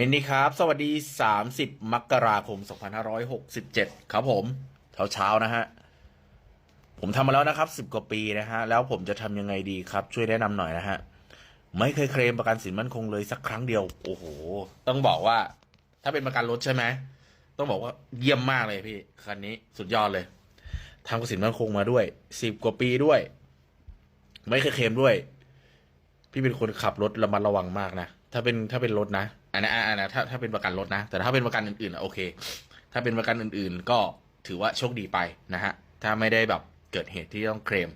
มินนี่ครับ สวัสดี 30 มกราคม 2567 ครับผม เช้าเช้าๆนะฮะ ผมทำมาแล้วนะครับ 10 กว่าปีนะฮะ แล้วผมจะทำยังไงดีครับ ช่วยแนะนำหน่อยนะฮะ ไม่เคยเคลมประกันสินมั่นคงเลยสักครั้งเดียว โอ้โห ต้องบอกว่า ถ้าเป็นประกันรถใช่ไหม ต้องบอกว่าเยี่ยมมากเลยพี่ คันนี้สุดยอดเลยทำกันสินมั่นคงมาด้วย 10 กว่าปีด้วย ไม่เคยเคลมด้วย พี่เป็นคนขับรถระมัดระวังมากนะ ถ้าเป็นถ้าเป็นรถนะ อันนั้อันนั้ถ้าถ้าเป็นประกันรถนะ แต่ถ้าเป็นประกันอื่นๆโอเค ถ้าเป็นประกันอื่นๆ ก็ถือว่าโชคดีไปนะฮะ ถ้าไม่ได้แบบเกิดเหตุที่ต้องเคลม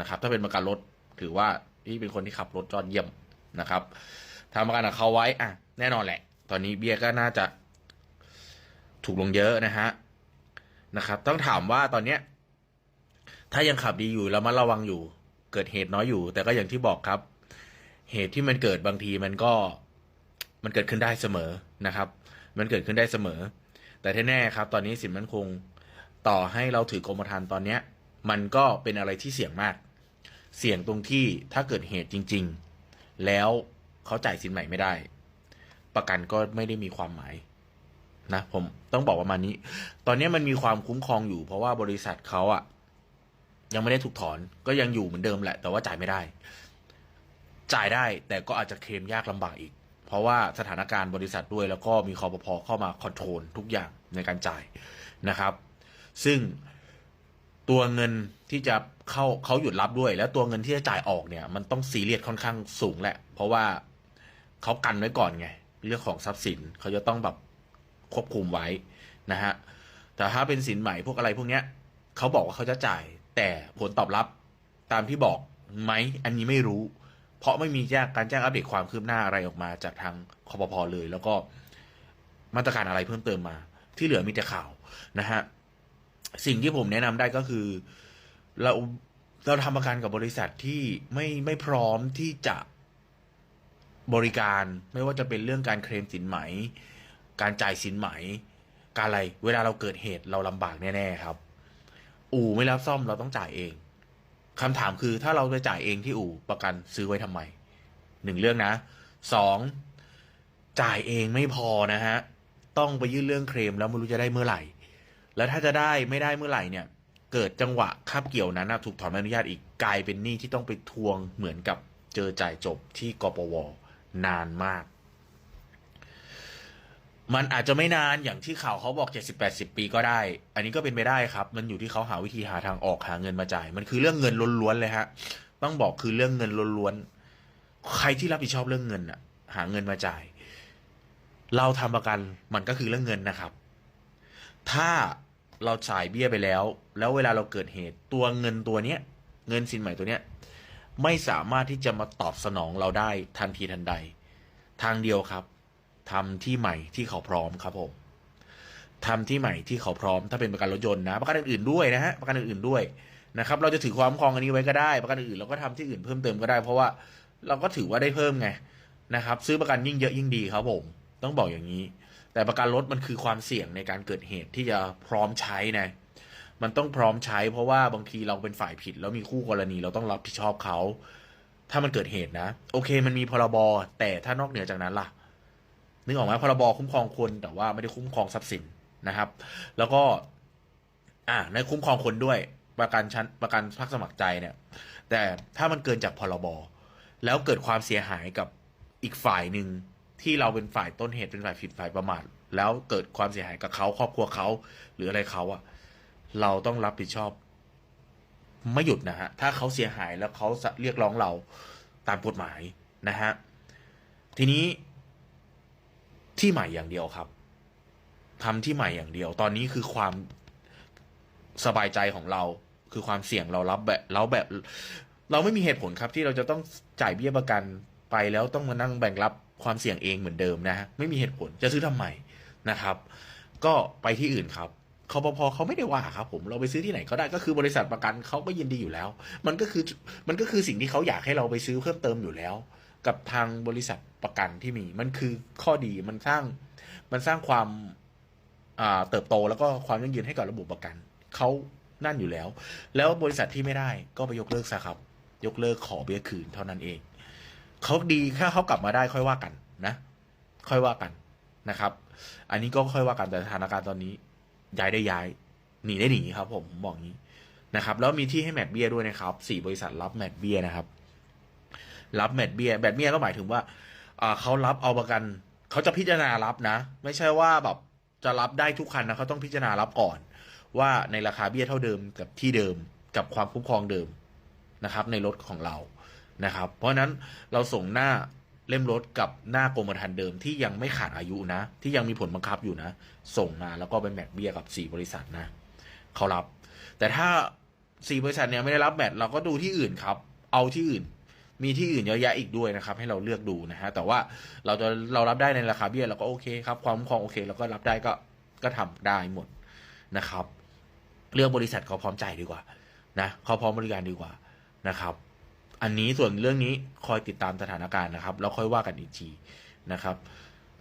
นะครับ ถ้าเป็นประกันรถถือว่าพี่เป็นคนที่ขับรถจอดเยี่ยมนะครับทำประกันกับเขาไว้อะแน่นอนแหละ ตอนนี้เบี้ยก็น่าจะถูกลงเยอะนะฮะนะครับ ต้องถามว่าตอนเนี้ยถ้ายังขับดีอยู่แล้วมาระวังอยู่ เกิดเหตุน้อยอยู่ แต่ก็อย่างที่บอกครับ เหตุที่มันเกิดบางทีมันก็ มันเกิดขึ้นได้เสมอนะครับ มันเกิดขึ้นได้เสมอ แต่ที่แน่ครับ ตอนนี้สินมันคงต่อให้เราถือกรมธรรม์ตอนเนี้ย มันก็เป็นอะไรที่เสี่ยงมาก เสี่ยงตรงที่ถ้าเกิดเหตุจริง ๆ แล้วเขาจ่ายสินใหม่ไม่ได้ ประกันก็ไม่ได้มีความหมายนะผมต้องบอกประมาณนี้ ตอนนี้มันมีความคุ้มครองอยู่ เพราะว่าบริษัทเขาอะยังไม่ได้ถูกถอน ก็ยังอยู่เหมือนเดิมแหละ แต่ว่าจ่ายไม่ได้ จ่ายได้แต่ก็อาจจะเคลมยากลำบากอีก เพราะว่าสถานการณ์บริษัทด้วย แล้วก็มีคอปพอเข้ามาคอนโทรลทุกอย่างในการจ่ายนะครับ ซึ่งตัวเงินที่จะเข้าเขาหยุดรับด้วย แล้วตัวเงินที่จะจ่ายออกเนี่ย มันต้องซีเรียสค่อนข้างสูงแหละ เพราะว่าเขากันไว้ก่อนไง เรื่องของทรัพย์สินเขาจะต้องแบบควบคุมไว้นะฮะแต่ถ้าเป็นสินใหม่พวกอะไรพวกเนี้ยเขาบอกว่าเขาจะจ่าย แต่ผลตอบรับตามที่บอกไหมอันนี้ไม่รู้ เพราะไม่มีแจ้งการแจ้งอัปเดตความคืบหน้าอะไรออกมาจากทางคอปพอเลย แล้วก็มาตรการอะไรเพิ่มเติมมา ที่เหลือมีแต่ข่าวนะฮะสิ่งที่ผมแนะนำได้ก็คือ เราเราทำประกันกับบริษัทที่ไม่ไม่พร้อมที่จะบริการไม่ว่าจะเป็นเรื่องการเคลมสินไหม การจ่ายสินไหม การอะไร เวลาเราเกิดเหตุเราลำบากแน่ ๆ ครับ อู่ไม่รับซ่อมเราต้องจ่ายเอง คำถามคือถ้าเราไปจ่ายเองที่อู่ประกันซื้อไว้ทำไมหนึ่งเรื่องนะสองจ่ายเองไม่พอนะฮะ ต้องไปยื่นเรื่องเคลมแล้วไม่รู้จะได้เมื่อไหร่ แล้วถ้าจะได้ไม่ได้เมื่อไหร่เนี่ย เกิดจังหวะคาบเกี่ยวนั้นนะถูกถอนใบอนุญาตอีกกลายเป็นหนี้ที่ต้องไปทวงเหมือนกับเจอจ่ายจบที่กปว นานมาก มันอาจจะไม่นานอย่างที่ข่าวเขาบอกเจ็ดสิบแปดสิบปีก็ได้ อันนี้ก็เป็นไปได้ครับ มันอยู่ที่เขาหาวิธีหาทางออกหาเงินมาจ่าย มันคือเรื่องเงินล้วนๆเลยฮะ ต้องบอกคือเรื่องเงินล้วนๆ ใครที่รับผิดชอบเรื่องเงินอะหาเงินมาจ่าย เราทำประกันมันก็คือเรื่องเงินนะครับ ถ้าเราจ่ายเบี้ยไปแล้ว แล้วเวลาเราเกิดเหตุ ตัวเงินตัวเนี้ย เงินสินใหม่ตัวเนี้ย ไม่สามารถที่จะมาตอบสนองเราได้ทันทีทันใด ทางเดียวครับ ทำที่ใหม่ที่เขาพร้อมครับผมทำที่ใหม่ที่เขาพร้อม ถ้าเป็นประกันรถยนต์นะ ประกันอื่นๆด้วยนะฮะประกันอื่นๆด้วยนะครับเราจะถือความครองอันนี้ไว้ก็ได้ ประกันอื่นเราก็ทำที่อื่นเพิ่มเติมก็ได้ เพราะว่าเราก็ถือว่าได้เพิ่มไงนะครับ ซื้อประกันยิ่งเยอะยิ่งดีครับผมต้องบอกอย่างนี้ แต่ประกันรถมันคือความเสี่ยงในการเกิดเหตุที่จะพร้อมใช้นะมันต้องพร้อมใช้ เพราะว่าบางทีเราเป็นฝ่ายผิด แล้วมีคู่กรณีเราต้องรับผิดชอบเขา ถ้ามันเกิดเหตุนะ โอเคมันมีพรบแต่ถ้านอกเหนือจากนั้นล่ะ นึกออกไหมพรบคุ้มครองคนแต่ว่าไม่ได้คุ้มครองทรัพย์สินนะครับ แล้วก็ อ่าในคุ้มครองคนด้วย ประกันชั้นประกันพักสมัครใจเนี่ย แต่ถ้ามันเกินจากพรบแล้วเกิดความเสียหายกับอีกฝ่ายหนึ่งที่เราเป็นฝ่ายต้นเหตุเป็นฝ่ายผิดฝ่ายประมาทแล้วเกิดความเสียหายกับเขาครอบครัวเขาหรืออะไรเขาอะเราต้องรับผิดชอบ ไม่หยุดนะฮะถ้าเขาเสียหายแล้วเขาเรียกร้องเราตามกฎหมายนะฮะทีนี้ ที่ใหม่อย่างเดียวครับทำที่ใหม่อย่างเดียว ตอนนี้คือความสบายใจของเรา คือความเสี่ยงเรารับแบบเราแบบ เราไม่มีเหตุผลครับ ที่เราจะต้องจ่ายเบี้ยประกันไปแล้วต้องมานั่งแบ่งรับความเสี่ยงเองเหมือนเดิมนะฮะไม่มีเหตุผลจะซื้อทำไมนะครับ ก็ไปที่อื่นครับคอปพอเขาไม่ได้ว่าครับ ผมเราไปซื้อที่ไหนก็ได้ก็คือบริษัทประกันเขาก็ยินดีอยู่แล้ว มันก็คือมันก็คือสิ่งที่เขาอยากให้เราไปซื้อเพิ่มเติมอยู่แล้ว กับทางบริษัทประกันที่มี มันคือข้อดีมันสร้างมันสร้างความเติบโตแล้วก็ความยั่งยืนให้กับระบบประกันเขานั่นอยู่แล้ว แล้วบริษัทที่ไม่ได้ก็ไปยกเลิกซะครับ ยกเลิกขอเบี้ยคืนเท่านั้นเองเขาดีแค่เขากลับมาได้ค่อยว่ากันนะ ค่อยว่ากันนะครับ อันนี้ก็ค่อยว่ากันแต่สถานการณ์ตอนนี้ ย้ายได้ย้ายหนีได้หนีครับ ผมผมบอกงี้นะครับ แล้วมีที่ให้แมทเบียด้วยนะครับสี่บริษัทรับแมทเบียนะครับ รับแมทเบียแมทเบียก็หมายถึงว่าเขารับเอาประกันเขาจะพิจารณารับนะ ไม่ใช่ว่าแบบจะรับได้ทุกคันนะเขาต้องพิจารณารับก่อน ว่าในราคาเบี้ยเท่าเดิมกับที่เดิมกับความคุ้มครองเดิมนะครับ ในรถของเรานะครับ เพราะฉะนั้นเราส่งหน้าเล่มรถกับหน้ากรมธรรม์เดิมที่ยังไม่ขาดอายุนะ ที่ยังมีผลบังคับอยู่นะ ส่งมาแล้วก็เป็นแมทเบี้ยกับสี่บริษัทนะเขารับ แต่ถ้าสี่บริษัทเนี่ยไม่ได้รับแมทเราก็ดูที่อื่นครับ เอาที่อื่น มีที่อื่นเยอะแยะอีกด้วยนะครับ ให้เราเลือกดูนะฮะแต่ว่าเราจะเรารับได้ในราคาเบี้ยเราก็โอเคครับความคุ้มครองโอเคเราก็รับได้ก็ก็ทำได้หมดนะครับเลือกบริษัทเขาพร้อมจ่ายดีกว่านะเขาพร้อมบริการดีกว่านะครับ อันนี้ส่วนเรื่องนี้คอยติดตามสถานการณ์นะครับแล้วค่อยว่ากันอีกทีนะครับ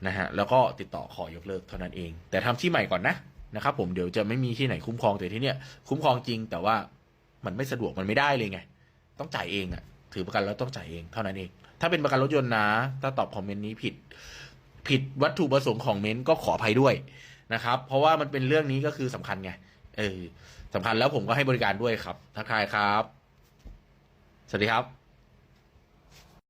นะฮะแล้วก็ติดต่อขอยกเลิกเท่านั้นเอง แต่ทำที่ใหม่ก่อนนะนะครับ ผมเดี๋ยวจะไม่มีที่ไหนคุ้มครองแต่ที่เนี้ยคุ้มครองจริง แต่ว่ามันไม่สะดวกมันไม่ได้เลยไง ต้องจ่ายเองอะ ถือประกันแล้วต้องจ่ายเองเท่านั้นเอง ถ้าเป็นประกันรถยนต์นะ ถ้าตอบคอมเมนต์นี้ผิด ผิดวัตถุประสงค์ของเมนต์ก็ขออภัยด้วยนะครับ เพราะว่ามันเป็นเรื่องนี้ก็คือสำคัญไง เออสำคัญแล้วผมก็ให้บริการด้วยครับ ทักทายครับ สวัสดีครับ